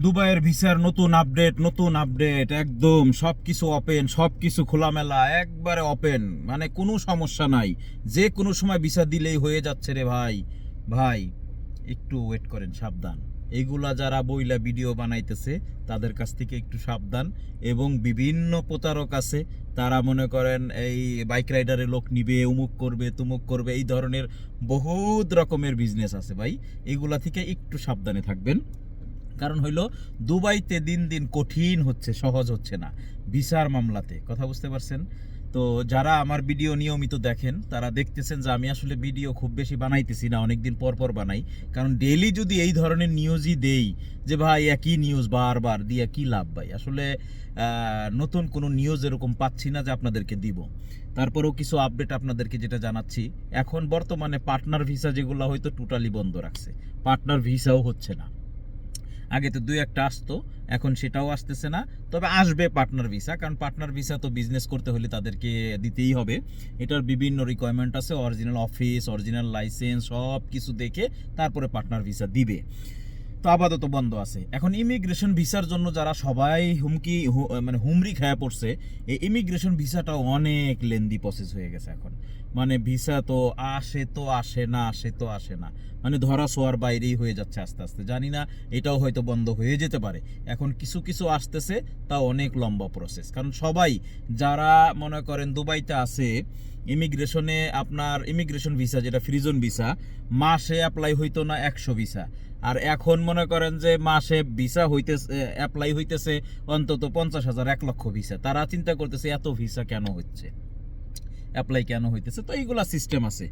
দুবাইয়ের ভিসার নতুন আপডেট নতুন আপডেট, একদম সব কিছু ওপেন সব কিছু খোলামেলা, একবারে ওপেন মানে কোনো সমস্যা নাই। যে কোনো সময় ভিসা দিলেই হয়ে যাচ্ছে রে ভাই। ভাই, একটু ওয়েট করেন, সাবধান। এইগুলা যারা বইলা ভিডিও বানাইতেছে, তাদের কাছ থেকে একটু সাবধান। এবং বিভিন্ন প্রতারক আছে, তারা মনে করেন এই বাইক রাইডারে লোক নিবে, উমুক করবে, তুমুক করবে, এই ধরনের বহুত রকমের বিজনেস আছে ভাই। এগুলা থেকে একটু সাবধানে থাকবেন। কারণ হইল, দুবাইতে দিন দিন কঠিন হচ্ছে, সহজ হচ্ছে না। ভিসার মামলাতে, কথা বুঝতে পারছেন? তো যারা আমার ভিডিও নিয়মিত দেখেন, তারা দেখতেছেন যে আমি আসলে ভিডিও খুব বেশি বানাইতেছি না, অনেকদিন পর পর বানাই। কারণ ডেইলি যদি এই ধরনের নিউজই দেই, যে ভাই একই নিউজ বারবার, দিয়ে কি লাভ ভাই? আসলে নতুন কোনো নিউজ এরকম পাচ্ছি না যে আপনাদেরকে দিব। তারপরেও কিছু আপডেট আপনাদেরকে যেটা জানাচ্ছি, এখন বর্তমানে পার্টনার ভিসা যেগুলো হয়তো টোটালি বন্ধ রাখছে। পার্টনার ভিসাও হচ্ছে না। আগে তো দুই একটা আসতো, এখন সেটাও আসতেছে না। তবে আসবে পার্টনার ভিসা কারণ পার্টনার ভিসা তো বিজনেস করতে হলে তাদেরকে দিতেই হবে। এটার বিভিন্ন রিকোয়ারমেন্ট আছে অরিজিনাল অফিস অরিজিনাল লাইসেন্স সব কিছু দেখে তারপরে পার্টনার ভিসা দিবে। তো আপাতত বন্ধ আছে। এখন ইমিগ্রেশন ভিসার জন্য যারা সবাই হুমকি মানে হুমরি খায়া পড়ছে, এই ইমিগ্রেশন ভিসাটা অনেক লেন্দি প্রসেস হয়ে গেছে এখন। মানে ভিসা তো আসে তো আসে না, আসে তো আসে না। মানে ধরা ছোঁয়ার বাইরেই হয়ে যাচ্ছে আস্তে আস্তে। জানি না, এটাও হয়তো বন্ধ হয়ে যেতে পারে। এখন কিছু কিছু আসতেছে, তা অনেক লম্বা প্রসেস কারণ সবাই, যারা মনে করেন দুবাইতে আছে ইমিগ্রেশনে আপনার ইমিগ্রেশন ভিসা, যেটা ফ্রিজন ভিসা, মাসে অ্যাপ্লাই হইতো না একশো ভিসা। আর এখন মনে করেন যে মাসে ভিসা হইতেছে অ্যাপ্লাই হইতেছে অন্তত পঞ্চাশ হাজার, এক লক্ষ ভিসা। তারা চিন্তা করতেছে, এত ভিসা কেন হচ্ছে? অ্যাপ্লাই কেন হইতেছে? তো এইগুলা সিস্টেম আছে।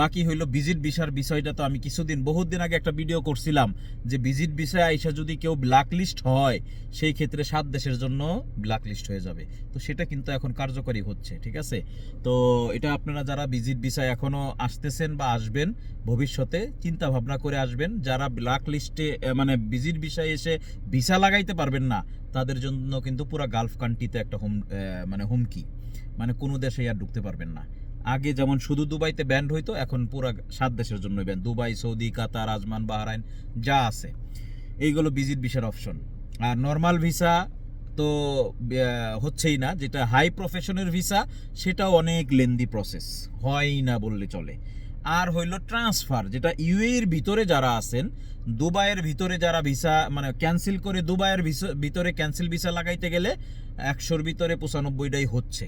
বাকি হইল ভিজিট ভিসার বিষয়টা তো আমি কিছুদিন বহুত দিন আগে একটা ভিডিও করছিলাম যে ভিজিট ভিসায় আইসা যদি কেউ ব্ল্যাক লিস্ট হয়, সেই ক্ষেত্রে সাত দেশের জন্য ব্ল্যাক লিস্ট হয়ে যাবে। তো সেটা কিন্তু এখন কার্যকরী হচ্ছে, ঠিক আছে? তো এটা আপনারা যারা ভিজিট ভিসায় এখনও আসতেছেন বা আসবেন, ভবিষ্যতে চিন্তা ভাবনা করে আসবেন, যারা ব্ল্যাক লিস্টে মানে ভিজিট ভিসায় এসে ভিসা লাগাইতে পারবেন না, তাদের জন্য কিন্তু পুরো গালফ কান্ট্রিতে একটা হুম মানে হুমকি। মানে কোনো দেশে আর ঢুকতে পারবেন না। আগে যেমন শুধু দুবাইতে ব্যান্ড হইতো, এখন পুরো সাত দেশের জন্য banned Dubai, Saudi, Qatar, Ajman, Bahrain, যা আছে। এইগুলো ভিজিট ভিসার অপশন আর নর্মাল ভিসা তো হচ্ছেই না। যেটা হাই প্রফেশনের ভিসা সেটাও অনেক লেন্দি প্রসেস হয় না বললে চলে। আর হইল ট্রান্সফার যেটা ইউএর ভিতরে যারা আছেন, দুবাইয়ের ভিতরে যারা ভিসা মানে ক্যান্সেল করে দুবাইয়ের ভিতরে ক্যান্সেল ভিসা লাগাইতে গেলে, একশোর ভিতরে পঁচানব্বইটাই হচ্ছে।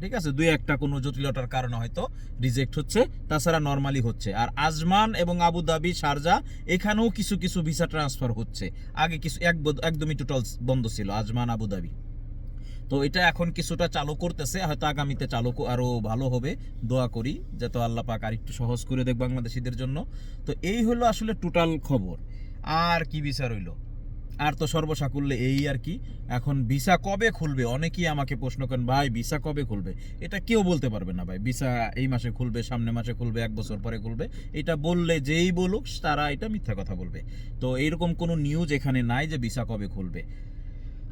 ঠিক আছে? দুই একটা কোনো জটিলতার কারণে হয়তো রিজেক্ট হচ্ছে। তাছাড়া নর্মালি হচ্ছে। আর আজমান এবং আবুধাবি শারজা, এখানেও কিছু কিছু ভিসা ট্রান্সফার হচ্ছে। আগে কিছু, এক একদমই টোটাল বন্ধ ছিল, আজমান আবুধাবি তো এটা এখন কিছুটা চালু করতেছে। হয়তো আগামীতে চালু ক- আরও ভালো হবে। দোয়া করি যাতে আল্লাহ পাক আর একটু সহজ করে দেখ বাংলাদেশিদের জন্য। তো এই হলো আসলে টোটাল খবর। আর কি বিচার হইল? আর তো সর্বসাকুল্যে এই আর কি। এখন ভিসা কবে খুলবে? অনেকেই আমাকে প্রশ্ন করেন, ভাই, ভিসা কবে খুলবে? এটা কেউ বলতে পারবে না, ভাই। ভিসা এই মাসে খুলবে, সামনে মাসে খুলবে, এক বছর পরে খুলবে। এটা বললে যেই বলুক, তারা এটা মিথ্যা কথা বলবে। তো এইরকম কোনো নিউজ এখানে নাই যে ভিসা কবে খুলবে।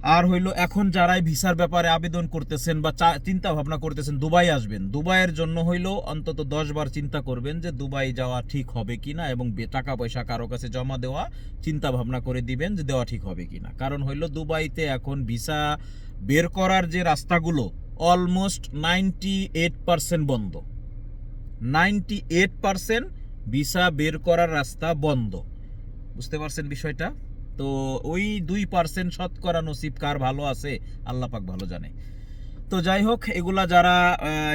আর হইল এখন যারাই ভিসার ব্যাপারে আবেদন করতেছেন বা চিন্তা ভাবনা করতেছেন, দুবাই আসবেন। দুবাইয়ের জন্য হইল অন্তত দশ বার চিন্তা করবেন যে দুবাই যাওয়া ঠিক হবে কিনা এবং টাকা পয়সা কারও কাছে জমা দেওয়া চিন্তা ভাবনা করে দিবেন যে দেওয়া ঠিক হবে কিনা। কারণ হইল দুবাইতে এখন ভিসা বের করার যে রাস্তাগুলো অলমোস্ট নাইনটি এইট পার্সেন্ট বন্ধ। নাইনটি এইট পার্সেন্ট ভিসা বের করার রাস্তা বন্ধ। বুঝতে পারছেন বিষয়টা? তো ওই দুই পার্সেন্ট শতকরা নসিব কার ভালো আছে? আল্লাহ পাক ভালো জানে। তো যাই হোক, এগুলা যারা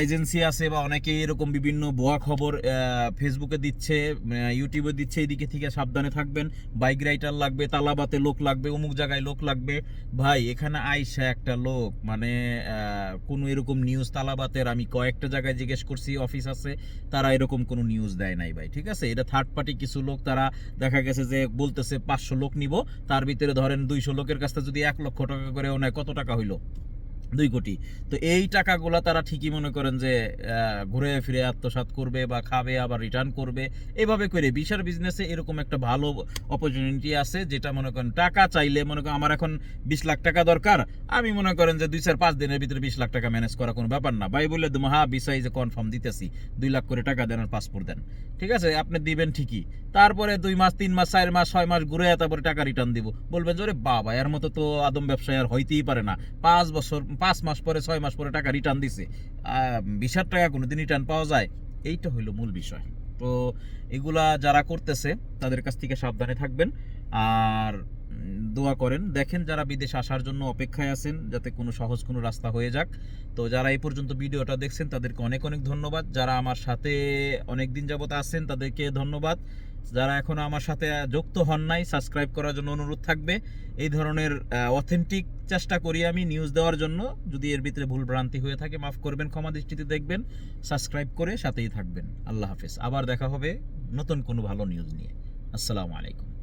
এজেন্সি আছে বা অনেকে এরকম বিভিন্ন ভুয়া খবর ফেসবুকে দিচ্ছে ইউটিউবে দিচ্ছে, এদিকে থেকে সাবধানে থাকবেন। বাইক রাইটার লাগবে, তালাবাতে লোক লাগবে, অমুক জায়গায় লোক লাগবে। ভাই, এখানে আইসা একটা লোক মানে কোনো এরকম নিউজ তালাবাতের আমি কয়েকটা জায়গায় জিজ্ঞেস করছি অফিস আছে, তারা এরকম কোনো নিউজ দেয় নাই ভাই, ঠিক আছে? এটা থার্ড পার্টি কিছু লোক, তারা দেখা গেছে যে বলতেছে পাঁচশো লোক নিব, তার ভিতরে ধরেন দুইশো লোকের কাছ থেকে যদি এক লক্ষ টাকা করেও নেয়, কত টাকা হইল? দুই কোটি। তো এই টাকাগুলো তারা ঠিকই মনে করেন যে ঘুরে ফিরে আত্মসাৎ করবে বা খাবে, আবার রিটার্ন করবে। এভাবে করে বিশার বিজনেসে এরকম একটা ভালো অপরচুনিটি আছে যেটা মনে করেন টাকা চাইলে, মনে করেন আমার এখন বিশ লাখ টাকা দরকার, আমি মনে করেন যে দুই চার পাঁচ দিনের ভিতরে বিশ লাখ টাকা ম্যানেজ করা কোনো ব্যাপার না। ভাই বলে মহা বিসাই যে কনফার্ম দিতেছি। দুই লাখ করে টাকা দেন আর পাসপোর্ট দেন। ঠিক আছে? আপনি দিবেন ঠিকই। তারপরে দুই মাস, তিন মাস, চার মাস, ছয় মাস ঘুরে তারপরে টাকা রিটার্ন দিব। বলবেন যে বাবা, এর মতো তো আদম ব্যবসায় আর হইতেই পারে না। পাঁচ বছর পাঁচ মাস পরে, ছয় মাস পরে টাকা রিটার্ন দিছে। বিশ টাকা কোনোদিন রিটার্ন পাওয়া যায়? এইটা হইল মূল বিষয়। তো এগুলা যারা করতেছে, তাদের কাছ থেকে সাবধানে থাকবেন। আর দোয়া করেন, দেখেন যারা বিদেশ আসার জন্য অপেক্ষায় আছেন, যাতে কোনো সহজ কোনো রাস্তা হয়ে যাক। তো যারা এই পর্যন্ত ভিডিওটা দেখছেন, তাদেরকে অনেক অনেক ধন্যবাদ। যারা আমার সাথে অনেক দিন যাবত আছেন, তাদেরকে ধন্যবাদ। যারা এখনও আমার সাথে যুক্ত হন নাই সাবস্ক্রাইব করার জন্য অনুরোধ থাকবে। এই ধরনের অথেন্টিক চেষ্টা করি আমি নিউজ দেওয়ার জন্য। যদি এর ভিতরে ভুল ভ্রান্তি হয়ে থাকে, মাফ করবেন, ক্ষমা দৃষ্টিতে দেখবেন সাবস্ক্রাইব করে সাথেই থাকবেন। আল্লাহ হাফেজ। আবার দেখা হবে নতুন কোনো ভালো নিউজ নিয়ে। আসসালামু আলাইকুম।